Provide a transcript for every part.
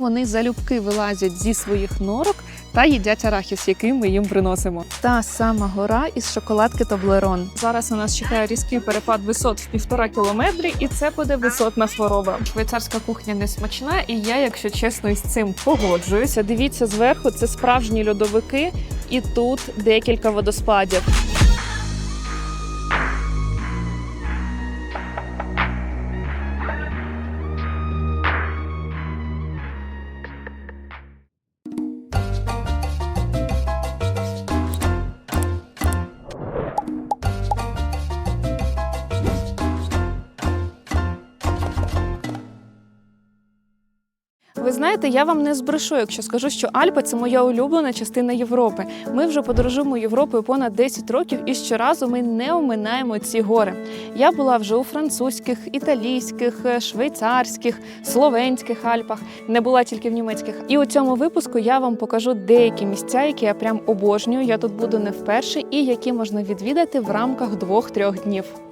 Вони залюбки вилазять зі своїх норок та їдять арахіс, який ми їм приносимо. Та сама гора із шоколадки Тоблерон. Зараз у нас чекає різкий перепад висот в півтора кілометрі, і це буде висотна хвороба. Швейцарська кухня не смачна, і я, якщо чесно, із цим погоджуюся. Дивіться зверху, це справжні льодовики, і тут декілька водоспадів. Знаєте, я вам не збрешу, якщо скажу, що Альпи це моя улюблена частина Європи. Ми вже подорожуємо Європою понад 10 років, і щоразу ми не оминаємо ці гори. Я була вже у французьких, італійських, швейцарських, словенських Альпах, не була тільки в німецьких. І у цьому випуску я вам покажу деякі місця, які я прям обожнюю. Я тут буду не вперше, і які можна відвідати в рамках двох-трьох днів.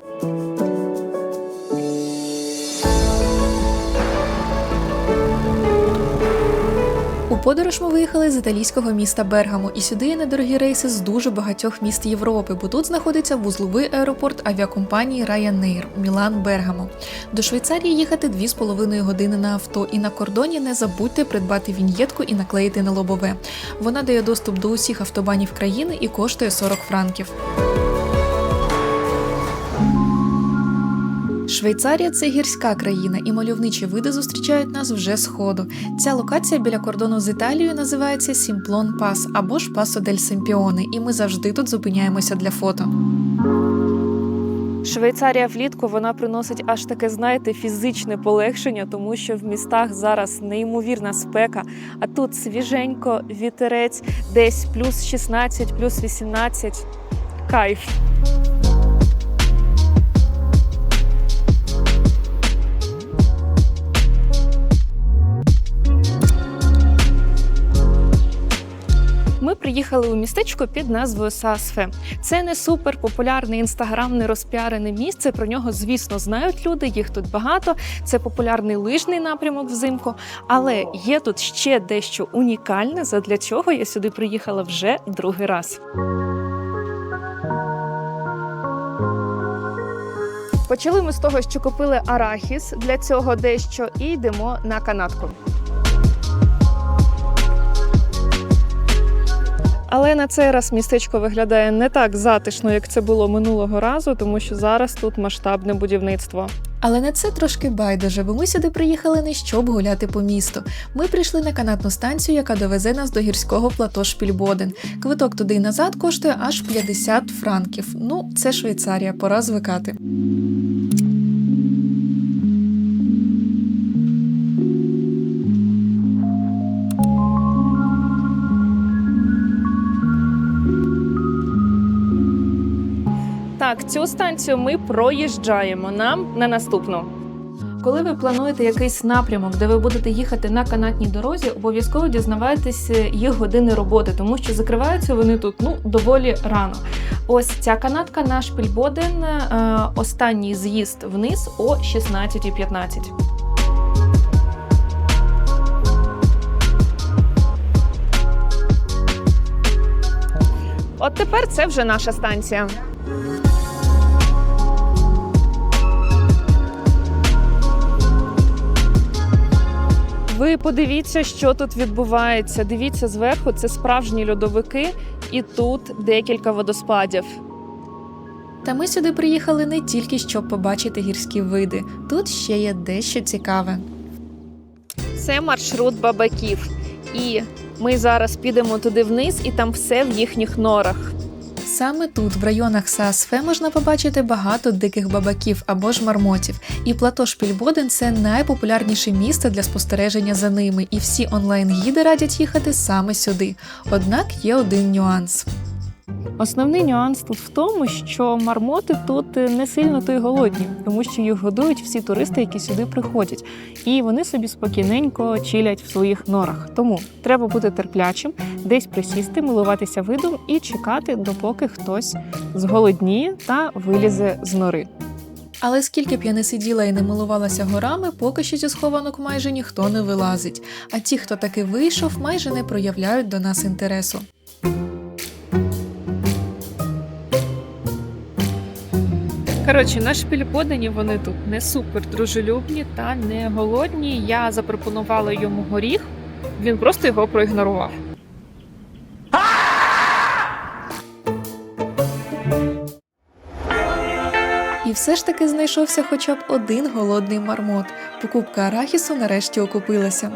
Подорож ми виїхали з італійського міста Бергамо, і сюди є недорогі рейси з дуже багатьох міст Європи, бо тут знаходиться вузловий аеропорт авіакомпанії Ryanair Мілан Бергамо. До Швейцарії їхати 2,5 години на авто, і на кордоні не забудьте придбати віньєтку і наклеїти на лобове. Вона дає доступ до усіх автобанів країни і коштує 40 франків. Швейцарія це гірська країна, і мальовничі види зустрічають нас вже з ходу. Ця локація біля кордону з Італією називається Сімплон Пас або ж Пасо дель Семпіоне, і ми завжди тут зупиняємося для фото. Швейцарія влітку вона приносить аж таке, знаєте, фізичне полегшення, тому що в містах зараз неймовірна спека, а тут свіженько, вітерець, десь плюс 16, плюс 18. Кайф. Приїхали у містечко під назвою Сасфе. Це не супер популярне інстаграмне розпіарене місце. Про нього, звісно, знають люди. Їх тут багато. Це популярний лижний напрямок взимку. Але є тут ще дещо унікальне, задля чого я сюди приїхала вже другий раз. Почали ми з того, що купили арахіс для цього дещо, і йдемо на канатку. Але на цей раз містечко виглядає не так затишно, як це було минулого разу, тому що зараз тут масштабне будівництво. Але на це трошки байдуже, бо ми сюди приїхали не щоб гуляти по місту. Ми прийшли на канатну станцію, яка довезе нас до гірського плато Шпільбоден. Квиток туди і назад коштує аж 50 франків. Ну, це Швейцарія, пора звикати. Так, цю станцію ми проїжджаємо нам на наступну. Коли ви плануєте якийсь напрямок, де ви будете їхати на канатній дорозі, обов'язково дізнавайтеся їх години роботи, тому що закриваються вони тут ну доволі рано. Ось ця канатка на Шпільбоден, е, останній з'їзд вниз о 16.15. От тепер це вже наша станція. Ви подивіться, що тут відбувається. Дивіться зверху, це справжні льодовики, і тут декілька водоспадів. Та ми сюди приїхали не тільки щоб побачити гірські види. Тут ще є дещо цікаве. Це маршрут бабаків. І ми зараз підемо туди вниз, і там все в їхніх норах. Саме тут, в районах Саасфе, можна побачити багато диких бабаків або ж мармотів. І плато Шпільбоден це найпопулярніше місце для спостереження за ними, і всі онлайн-гіди радять їхати саме сюди. Однак є один нюанс. Основний нюанс тут в тому, що мармоти тут не сильно то й голодні, тому що їх годують всі туристи, які сюди приходять, і вони собі спокійненько чилять в своїх норах. Тому треба бути терплячим, десь присісти, милуватися видом і чекати, допоки хтось зголодніє та вилізе з нори. Але скільки б я не сиділа і не милувалася горами, поки що зі схованок майже ніхто не вилазить. А ті, хто таки вийшов, майже не проявляють до нас інтересу. Коротше, на шпільбодені вони тут не супер дружелюбні та не голодні. Я запропонувала йому горіх, він просто його проігнорував. І все ж таки знайшовся хоча б один голодний мармот. Покупка арахісу нарешті окупилася.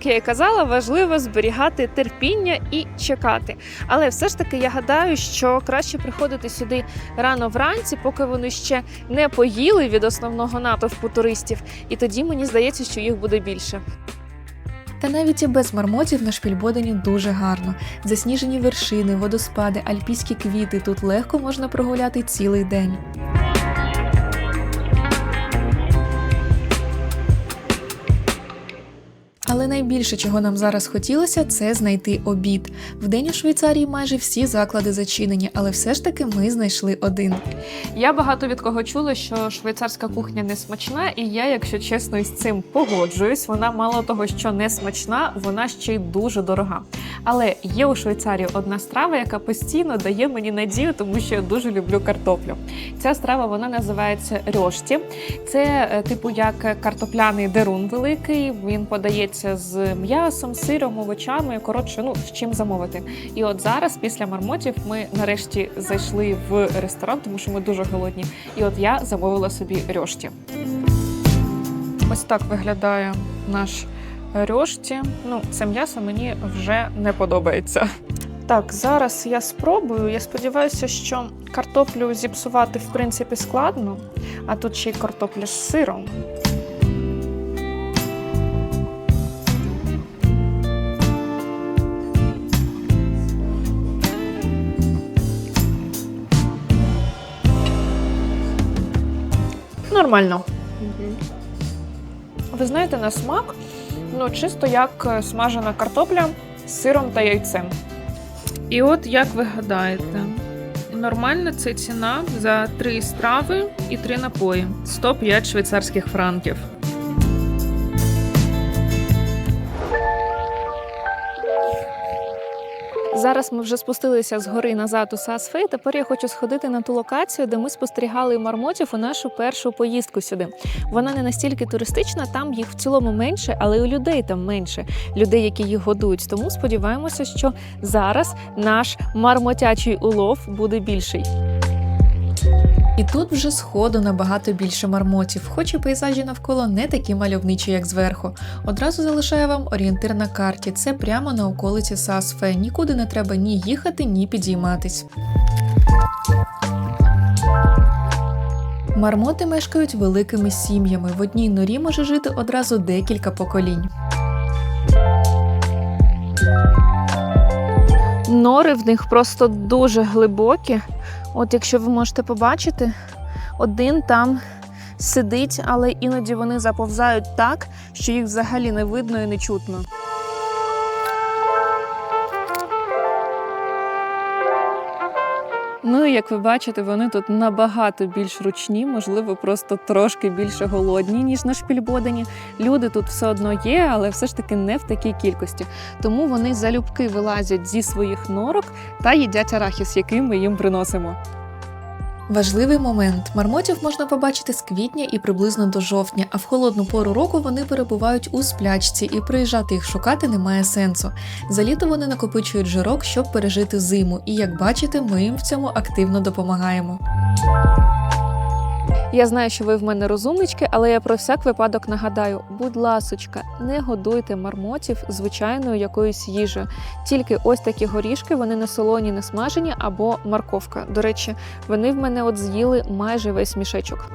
Як я і казала, важливо зберігати терпіння і чекати. Але все ж таки я гадаю, що краще приходити сюди рано вранці, поки вони ще не поїли від основного натовпу туристів. І тоді мені здається, що їх буде більше. Та навіть і без мармотів на шпільбодені дуже гарно. Засніжені вершини, водоспади, альпійські квіти. Тут легко можна прогуляти цілий день. Але найбільше, чого нам зараз хотілося, це знайти обід. Вдень у Швейцарії майже всі заклади зачинені, але все ж таки ми знайшли один. Я багато від кого чула, що швейцарська кухня не смачна, і я, якщо чесно, із цим погоджуюсь. Вона мало того, що не смачна, вона ще й дуже дорога. Але є у Швейцарії одна страва, яка постійно дає мені надію, тому що я дуже люблю картоплю. Ця страва вона називається рьошті. Це е, типу як картопляний дерун великий. Він подається з м'ясом, сиром, овочами. Коротше, ну з чим замовити. І от зараз, після мармотів, ми нарешті зайшли в ресторан, тому що ми дуже голодні. І от я замовила собі рьошті. Ось так виглядає наш рьошті. Ну, це м'ясо мені вже не подобається. Так, зараз я спробую. Я сподіваюся, що картоплю зіпсувати в принципі складно, а тут ще й картопля з сиром. Нормально. Ви знаєте, на смак, ну чисто як е, смажена картопля з сиром та яйцем. І от як ви гадаєте, нормальна це ціна за три страви і три напої 105 швейцарських франків. Зараз ми вже спустилися з гори назад у Сасфей. Тепер я хочу сходити на ту локацію, де ми спостерігали мармотів у нашу першу поїздку сюди. Вона не настільки туристична, там їх в цілому менше, але і у людей там менше людей, які їх годують. Тому сподіваємося, що зараз наш мармотячий улов буде більший. І тут вже сходу набагато більше мармотів, хоч і пейзажі навколо не такі мальовничі, як зверху. Одразу залишаю вам орієнтир на карті. Це прямо на околиці Сасфе. Нікуди не треба ні їхати, ні підійматись. Мармоти мешкають великими сім'ями. В одній норі може жити одразу декілька поколінь. Нори в них просто дуже глибокі. От якщо ви можете побачити, один там сидить, але іноді вони заповзають так, що їх взагалі не видно і не чутно. Ну і як ви бачите, вони тут набагато більш ручні, можливо, просто трошки більше голодні, ніж на шпільбодені. Люди тут все одно є, але все ж таки не в такій кількості. Тому вони залюбки вилазять зі своїх норок та їдять арахіс, який ми їм приносимо. Важливий момент: мармотів можна побачити з квітня і приблизно до жовтня, а в холодну пору року вони перебувають у сплячці, і приїжджати їх шукати немає сенсу. За літо вони накопичують жирок, щоб пережити зиму, і як бачите, ми їм в цьому активно допомагаємо. Я знаю, що ви в мене розумнички, але я про всяк випадок нагадаю: будь ласочка, не годуйте мармотів звичайною якоюсь їжею. Тільки ось такі горішки, вони не солоні, не смажені або морковка. До речі, вони в мене от з'їли майже весь мішечок.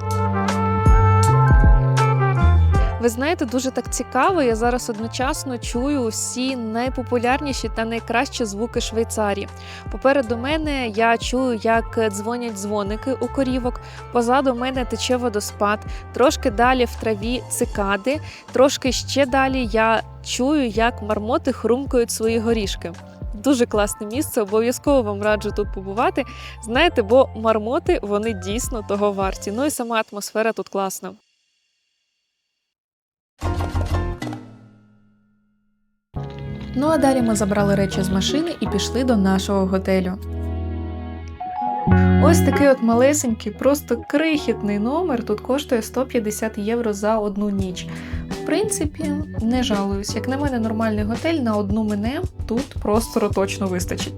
Ви знаєте, дуже так цікаво. Я зараз одночасно чую всі найпопулярніші та найкращі звуки Швейцарії. Попереду мене я чую, як дзвонять дзвоники у корівок. Позаду мене тече водоспад. Трошки далі в траві цикади. Трошки ще далі я чую, як мармоти хрумкають свої горішки. Дуже класне місце, обов'язково вам раджу тут побувати. Знаєте, бо мармоти вони дійсно того варті. Ну і сама атмосфера тут класна. Ну а далі ми забрали речі з машини і пішли до нашого готелю. Ось такий от малесенький, просто крихітний номер. Тут коштує 150 євро за одну ніч. В принципі, не жалуюсь. Як на мене, нормальний готель на одну мене тут простору точно вистачить.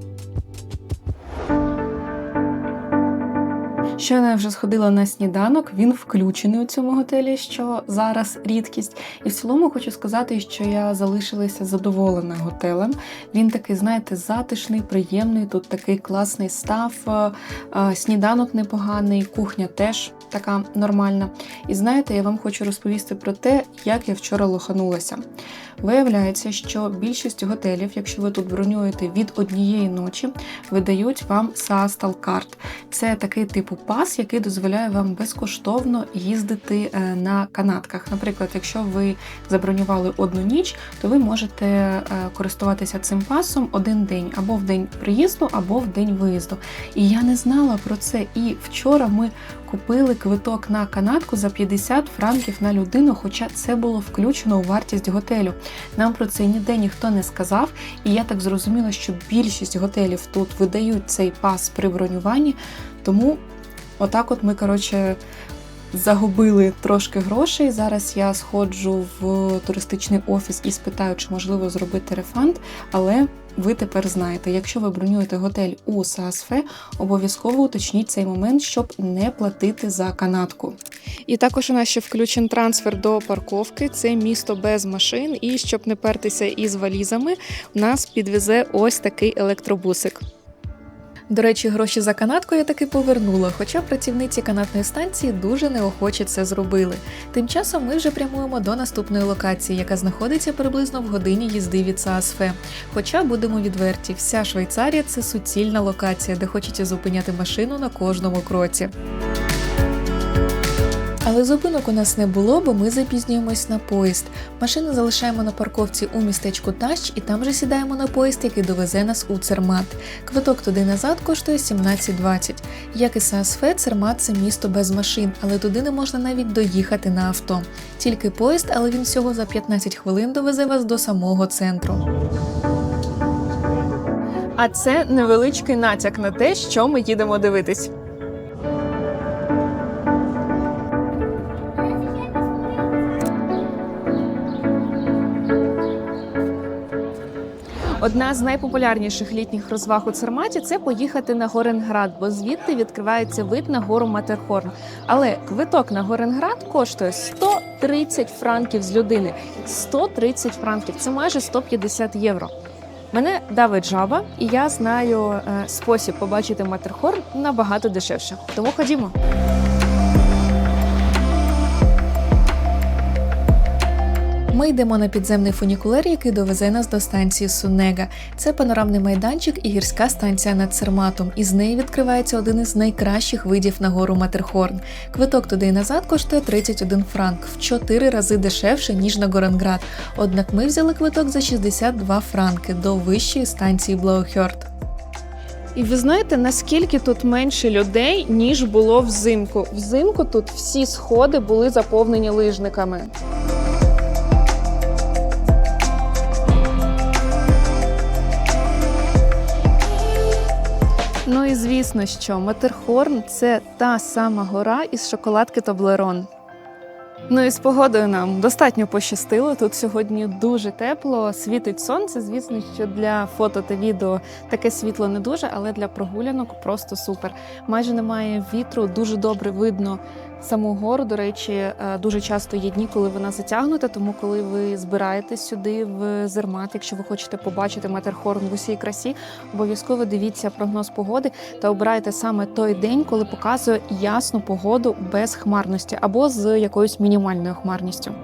Щойно я вже сходила на сніданок, він включений у цьому готелі, що зараз рідкість. І в цілому хочу сказати, що я залишилася задоволена готелем. Він такий, знаєте, затишний, приємний. Тут такий класний став, е, е, сніданок непоганий, кухня теж така нормальна. І знаєте, я вам хочу розповісти про те, як я вчора лоханулася. Виявляється, що більшість готелів, якщо ви тут бронюєте від однієї ночі, видають вам Card. Це такий типу пас, який дозволяє вам безкоштовно їздити е, на канатках. Наприклад, якщо ви забронювали одну ніч, то ви можете е, користуватися цим пасом один день або в день приїзду, або в день виїзду. І я не знала про це. І вчора ми купили квиток на канатку за 50 франків на людину, хоча це було включено у вартість готелю. Нам про це ніде ніхто не сказав, і я так зрозуміла, що більшість готелів тут видають цей пас при бронюванні. Тому отак, от ми коротше. Загубили трошки грошей. Зараз я сходжу в туристичний офіс і спитаю, чи можливо зробити рефанд. Але ви тепер знаєте, якщо ви бронюєте готель у САСФЕ, обов'язково уточніть цей момент, щоб не платити за канатку. І також у нас ще включен трансфер до парковки. Це місто без машин. І щоб не пертися із валізами, нас підвезе ось такий електробусик. До речі, гроші за канатку я таки повернула, хоча працівниці канатної станції дуже неохоче це зробили. Тим часом ми вже прямуємо до наступної локації, яка знаходиться приблизно в годині їзди від САСФЕ. Хоча будемо відверті, вся Швейцарія це суцільна локація, де хочеться зупиняти машину на кожному кроці. Але зупинок у нас не було, бо ми запізнюємось на поїзд. Машину залишаємо на парковці у містечку Тащ і там же сідаємо на поїзд, який довезе нас у Цермат. Квиток туди назад коштує 17,20. Як і Саасфе, Цермат це місто без машин, але туди не можна навіть доїхати на авто. Тільки поїзд, але він всього за 15 хвилин довезе вас до самого центру. А це невеличкий натяк на те, що ми їдемо дивитись. Одна з найпопулярніших літніх розваг у Церматі це поїхати на Горенград, бо звідти відкривається вид на гору Матерхорн. Але квиток на Горенград коштує 130 франків з людини. 130 франків це майже 150 євро. Мене давить жаба, і я знаю е, спосіб побачити Матерхорн набагато дешевше. Тому ходімо. Ми йдемо на підземний фунікулер, який довезе нас до станції Сунега. Це панорамний майданчик і гірська станція над Церматом. І з неї відкривається один із найкращих видів на гору Матерхорн. Квиток туди і назад коштує 31 франк, в 4 рази дешевше, ніж на Горенград. Однак ми взяли квиток за 62 франки до вищої станції Блаухьорд. І ви знаєте, наскільки тут менше людей, ніж було взимку. Взимку тут всі сходи були заповнені лижниками. І звісно, що Матерхорн це та сама гора із шоколадки Тоблерон. Ну і з погодою нам достатньо пощастило. Тут сьогодні дуже тепло, світить сонце. Звісно, що для фото та відео таке світло не дуже, але для прогулянок просто супер. Майже немає вітру, дуже добре видно саму гору. До речі, е, дуже часто є дні, коли вона затягнута. Тому, коли ви збираєтесь сюди в Зермат, якщо ви хочете побачити Матерхорн в усій красі, обов'язково дивіться прогноз погоди та обирайте саме той день, коли показує ясну погоду без хмарності або з якоюсь мінімальною хмарністю.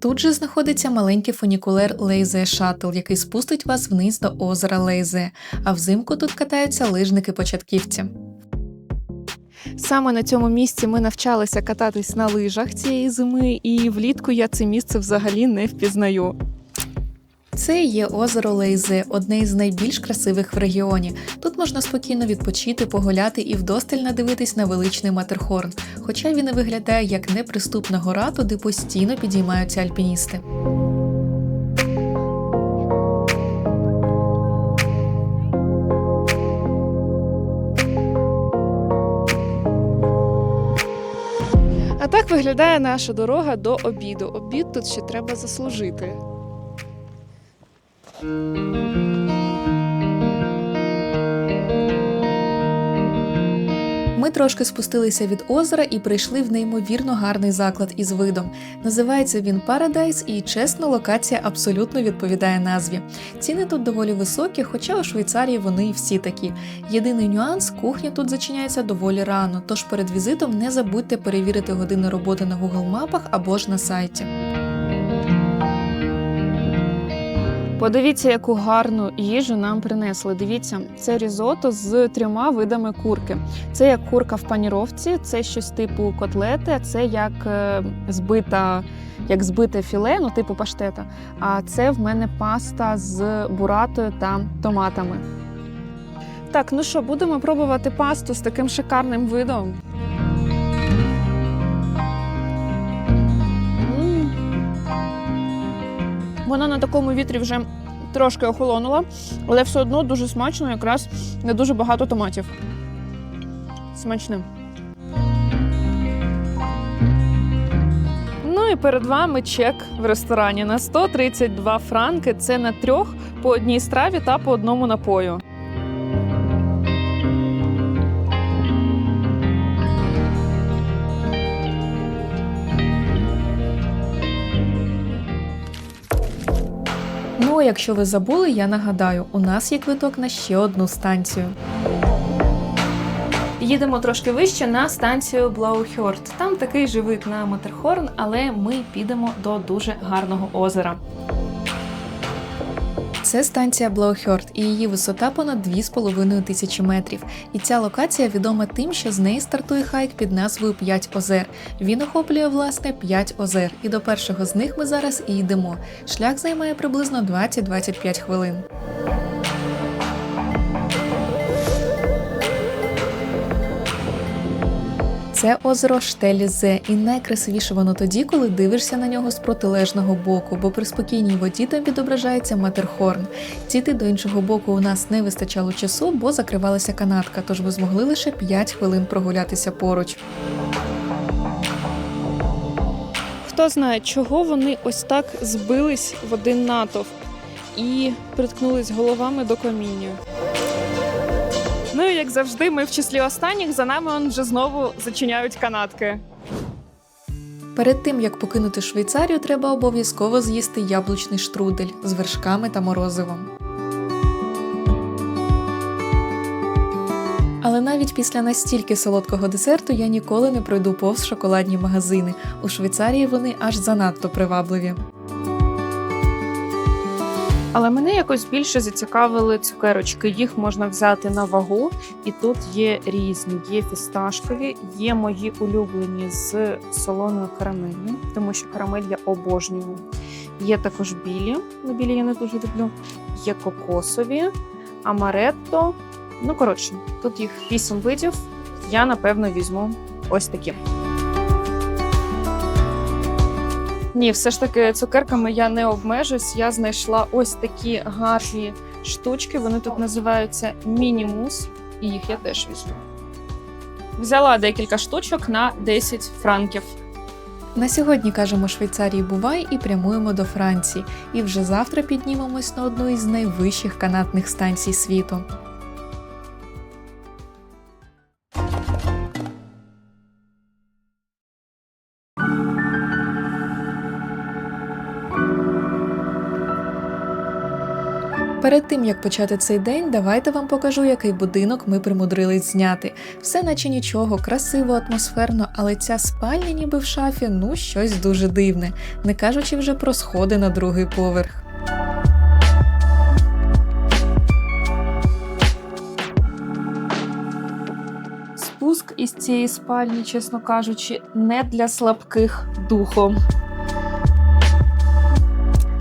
Тут же знаходиться маленький фунікулер Лейзе Шаттл, який спустить вас вниз до озера Лейзе, а взимку тут катаються лижники-початківці. Саме на цьому місці ми навчалися кататись на лижах цієї зими, і влітку я це місце взагалі не впізнаю. Це є озеро Лейзе, одне із найбільш красивих в регіоні. Тут можна спокійно відпочити, погуляти і вдосталь надивитись на величний Матерхорн. Хоча він і виглядає як неприступна гора, туди постійно підіймаються альпіністи. А так виглядає наша дорога до обіду. Обід тут ще треба заслужити. Ми трошки спустилися від озера і прийшли в неймовірно гарний заклад із видом. Називається він Paradise і чесно, локація абсолютно відповідає назві. Ціни тут доволі високі, хоча у Швейцарії вони всі такі. Єдиний нюанс кухня тут зачиняється доволі рано, тож перед візитом не забудьте перевірити години роботи на Google мапах або ж на сайті. Подивіться, яку гарну їжу нам принесли. Дивіться, це різото з трьома видами курки. Це як курка в паніровці, це щось типу котлети, це як е, збита, як збите філе, ну типу паштета. А це в мене паста з буратою та томатами. Так, ну що, будемо пробувати пасту з таким шикарним видом. Вона на такому вітрі вже трошки охолонула, але все одно дуже смачно, якраз не дуже багато томатів. Смачним. Ну і перед вами чек в ресторані на 132 франки. Це на трьох по одній страві та по одному напою. Ну а якщо ви забули, я нагадаю, у нас є квиток на ще одну станцію. Їдемо трошки вище на станцію Блаухьорд. Там такий же вид на Матерхорн, але ми підемо до дуже гарного озера. Це станція Блоухерт і її висота понад 2,5 тисячі метрів. І ця локація відома тим, що з неї стартує хайк під назвою «П'ять озер. Він охоплює власне 5 озер, і до першого з них ми зараз і йдемо. Шлях займає приблизно 20-25 хвилин. Це озеро Штелізе, і найкрасивіше воно тоді, коли дивишся на нього з протилежного боку, бо при спокійній воді там відображається Матерхорн. Дійти до іншого боку у нас не вистачало часу, бо закривалася канатка, тож ми змогли лише 5 хвилин прогулятися поруч. Хто знає, чого вони ось так збились в один натовп і приткнулись головами до каміння. Ну і як завжди, ми в числі останніх за нами он вже знову зачиняють канатки. Перед тим як покинути Швейцарію, треба обов'язково з'їсти яблучний штрудель з вершками та морозивом. Але навіть після настільки солодкого десерту я ніколи не пройду повз шоколадні магазини. У Швейцарії вони аж занадто привабливі. Але мене якось більше зацікавили цукерочки. Їх можна взяти на вагу, і тут є різні. Є фісташкові, є мої улюблені з солоною карамелью, тому що карамель я обожнюю. Є також білі, ну білі я не дуже люблю. Є кокосові, амаретто. Ну коротше, тут їх вісім видів. Я напевно візьму ось такі. Ні, все ж таки цукерками я не обмежусь. Я знайшла ось такі гарні штучки. Вони тут називаються мінімус, і їх я теж візьму. Взяла декілька штучок на 10 франків. На сьогодні кажемо Швейцарії бувай і прямуємо до Франції. І вже завтра піднімемось на одну із найвищих канатних станцій світу. Перед тим як почати цей день, давайте вам покажу, який будинок ми примудрились зняти. Все наче нічого, красиво, атмосферно, але ця спальня, ніби в шафі, ну щось дуже дивне, не кажучи вже про сходи на другий поверх. Спуск із цієї спальні, чесно кажучи, не для слабких духом.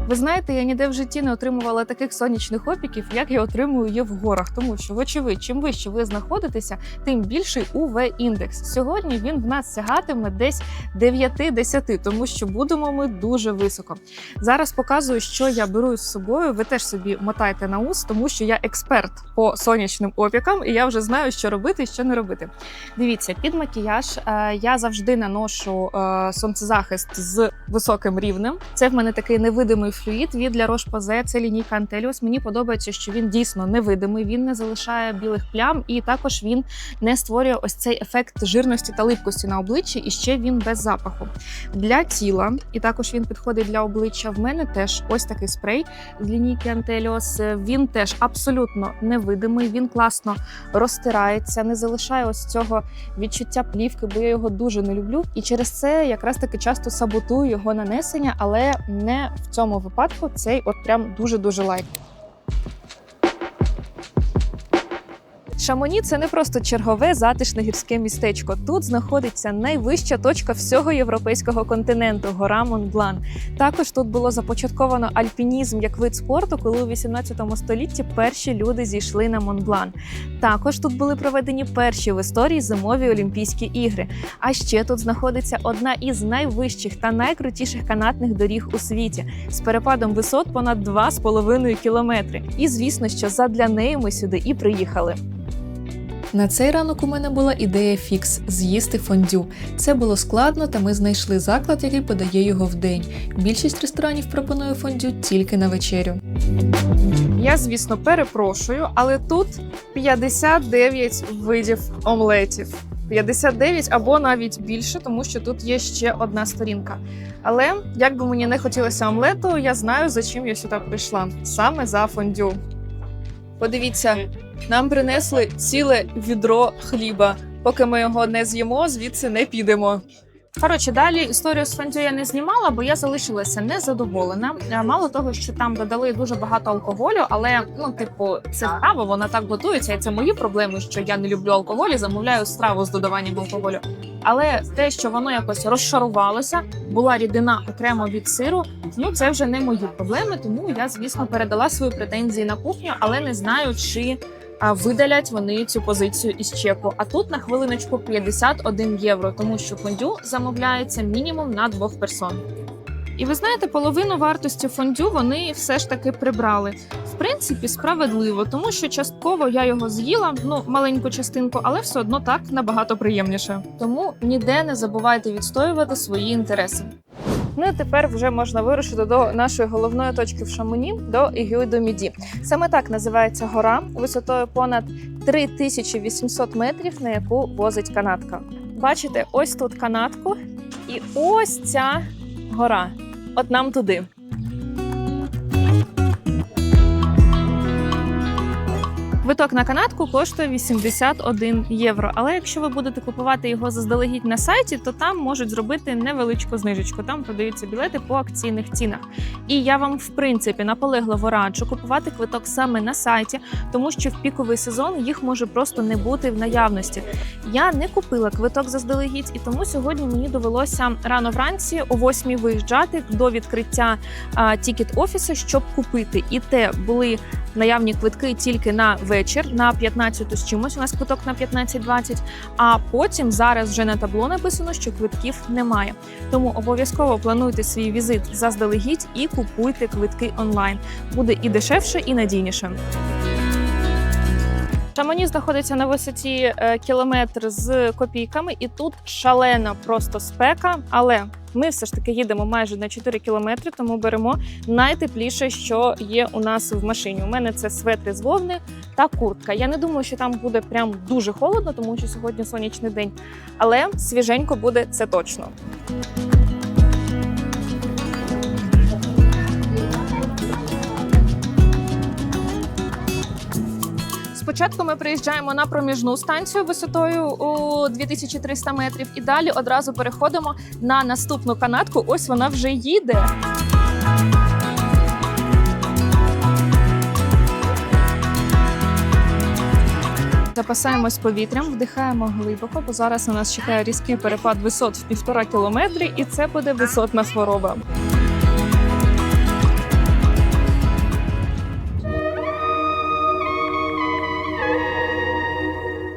Ви знаєте, я ніде в житті не отримувала таких сонячних опіків, як я отримую є в горах, тому що, вочевидь, чим вище ви знаходитеся, тим більший УВ-індекс. Сьогодні він в нас сягатиме десь 9-10, тому що будемо ми дуже високо. Зараз показую, що я беру з собою. Ви теж собі мотайте на ус, тому що я експерт по сонячним опікам, і я вже знаю, що робити і що не робити. Дивіться, під макіяж е, я завжди наношу е, сонцезахист з високим рівнем. Це в мене такий невидимий флюїд від для Roche-Posay. Це лінійка Antelios. Мені подобається, що він дійсно невидимий, він не залишає білих плям, і також він не створює ось цей ефект жирності та липкості на обличчі, і ще він без запаху. Для тіла, і також він підходить для обличчя. В мене теж ось такий спрей з лінійки Antelios. Він теж абсолютно невидимий. Він класно розтирається, не залишає ось цього відчуття плівки, бо я його дуже не люблю. І через це якраз таки часто саботую його нанесення, але не в цьому випадку цей от прям дуже дуже лайк. Шамоні це не просто чергове затишне гірське містечко. Тут знаходиться найвища точка всього європейського континенту гора Монблан. Також тут було започатковано альпінізм як вид спорту, коли у 18 столітті перші люди зійшли на Монблан. Також тут були проведені перші в історії зимові Олімпійські ігри. А ще тут знаходиться одна із найвищих та найкрутіших канатних доріг у світі з перепадом висот понад 2,5 кілометри. І звісно, що задля неї ми сюди і приїхали. На цей ранок у мене була ідея фікс з'їсти фондю. Це було складно, та ми знайшли заклад, який подає його в день. Більшість ресторанів пропонує фондю тільки на вечерю. Я, звісно, перепрошую, але тут 59 видів омлетів. 59 або навіть більше, тому що тут є ще одна сторінка. Але як би мені не хотілося омлету, я знаю, за чим я сюди прийшла. Саме за фондю. Подивіться, нам принесли ціле відро хліба. Поки ми його не з'їмо, звідси не підемо. Коротше, далі історію з фондю я не знімала, бо я залишилася незадоволена. Е, Мало того, що там додали дуже багато алкоголю, але ну, типу, це страва, вона так готується, і це мої проблеми, що я не люблю алкоголь і замовляю страву з додаванням алкоголю. Але те, що воно якось розшарувалося, була рідина окремо від сиру. Ну це вже не мої проблеми. Тому я, звісно, передала свої претензії на кухню, але не знаю, чи видалять вони цю позицію із чеку. А тут на хвилиночку 51 євро, тому що фондю замовляється мінімум на двох персон. І ви знаєте, половину вартості фондю вони все ж таки прибрали. В принципі, справедливо, тому що частково я його з'їла, ну маленьку частинку, але все одно так набагато приємніше. Тому ніде не забувайте відстоювати свої інтереси. Ну і тепер вже можна вирушити до нашої головної точки в Шамоні, до Ігюйдоміді. Саме так називається гора висотою понад 3800 метрів, на яку возить канатка. Бачите, ось тут канатку, і ось ця гора. От нам туди. Квиток на канатку коштує 81 євро. Але якщо ви будете купувати його заздалегідь на сайті, то там можуть зробити невеличку знижечку. Там продаються білети по акційних цінах. І я вам, в принципі, наполегливо раджу купувати квиток саме на сайті, тому що в піковий сезон їх може просто не бути в наявності. Я не купила квиток заздалегідь, і тому сьогодні мені довелося рано вранці о 8 виїжджати до відкриття тікет офісу, щоб купити. І те були наявні квитки тільки на вечір, на 15 з чимось. У нас квиток на 15.20, А потім зараз вже на табло написано, що квитків немає. Тому обов'язково плануйте свій візит заздалегідь і купуйте квитки онлайн. Буде і дешевше, і надійніше. Шамоні знаходиться на висоті е, кілометр з копійками, і тут шалена просто спека. Але ми все ж таки їдемо майже на 4 кілометри, тому беремо найтепліше, що є у нас в машині. У мене це светри з вовни та куртка. Я не думаю, що там буде прям дуже холодно, тому що сьогодні сонячний день, але свіженько буде це точно. Спочатку ми приїжджаємо на проміжну станцію висотою у 2300 метрів, і далі одразу переходимо на наступну канатку. Ось вона вже їде. Запасаємось повітрям, вдихаємо глибоко, бо зараз на нас чекає різкий перепад висот в півтора кілометрі, і це буде висотна хвороба.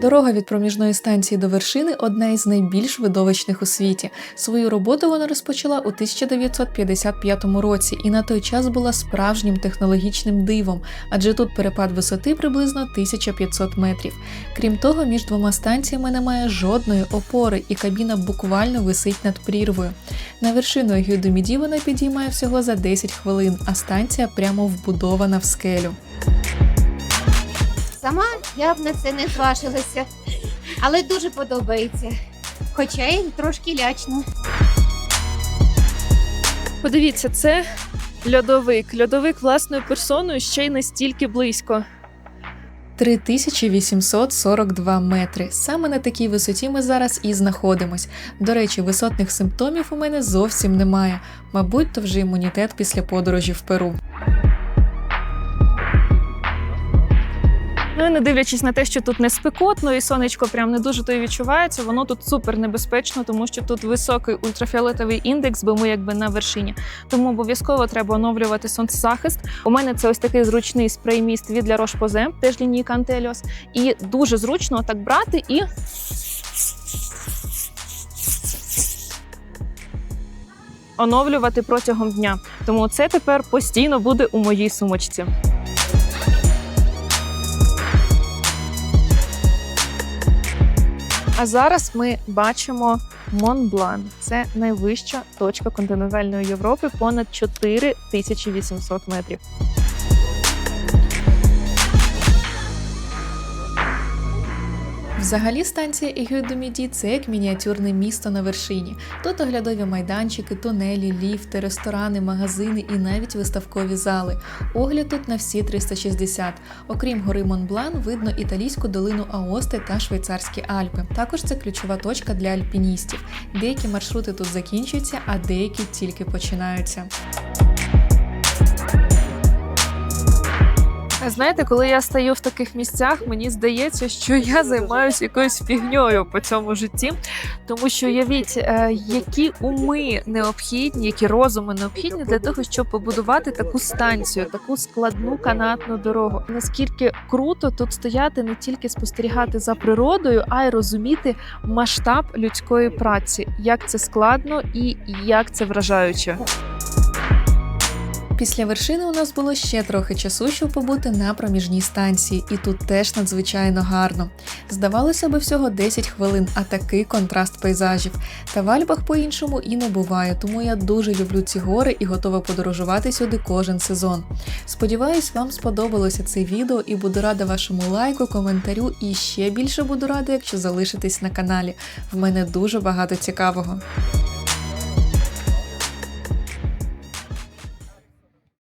Дорога від проміжної станції до вершини одна із найбільш видовищних у світі. Свою роботу вона розпочала у 1955 році і на той час була справжнім технологічним дивом, адже тут перепад висоти приблизно 1500 метрів. Крім того, між двома станціями немає жодної опори, і кабіна буквально висить над прірвою. На вершину Егюдоміді вона підіймає всього за 10 хвилин, а станція прямо вбудована в скелю. Сама я б на це не зважилася, але дуже подобається. Хоча й трошки лячно. Подивіться, це льодовик. Льодовик власною персоною ще й настільки близько. 3842 метри. Саме на такій висоті ми зараз і знаходимось. До речі, висотних симптомів у мене зовсім немає. Мабуть, то вже імунітет після подорожі в Перу. Ну і не дивлячись на те, що тут не спекотно і сонечко прям не дуже то й відчувається, воно тут супер небезпечно, тому що тут високий ультрафіолетовий індекс, бо ми якби на вершині. Тому обов'язково треба оновлювати сонцезахист. У мене це ось такий зручний спрей-міст від La Roche-Posay, теж лінійка Antelios. І дуже зручно так брати і. Оновлювати протягом дня. Тому це тепер постійно буде у моїй сумочці. А зараз ми бачимо Монблан. Це найвища точка континентальної Європи, понад 4800 метрів. Взагалі станція Ігюдоміді це як мініатюрне місто на вершині. Тут оглядові майданчики, тунелі, ліфти, ресторани, магазини і навіть виставкові зали. Огляд тут на всі 360. Окрім гори Монблан, видно італійську долину Аости та швейцарські Альпи. Також це ключова точка для альпіністів. Деякі маршрути тут закінчуються, а деякі тільки починаються. Знаєте, коли я стаю в таких місцях, мені здається, що я займаюся якоюсь фігньою по цьому житті, тому що уявіть, е, які уми необхідні, які розуми необхідні для того, щоб побудувати таку станцію, таку складну канатну дорогу. Наскільки круто тут стояти, не тільки спостерігати за природою, а й розуміти масштаб людської праці, як це складно і як це вражаюче. Після вершини у нас було ще трохи часу, щоб побути на проміжній станції, і тут теж надзвичайно гарно. Здавалося би, всього 10 хвилин, а такий контраст пейзажів. Та в Альпах по-іншому і не буває, тому я дуже люблю ці гори і готова подорожувати сюди кожен сезон. Сподіваюсь, вам сподобалося це відео і буду рада вашому лайку, коментарю і ще більше буду рада, якщо залишитесь на каналі. В мене дуже багато цікавого.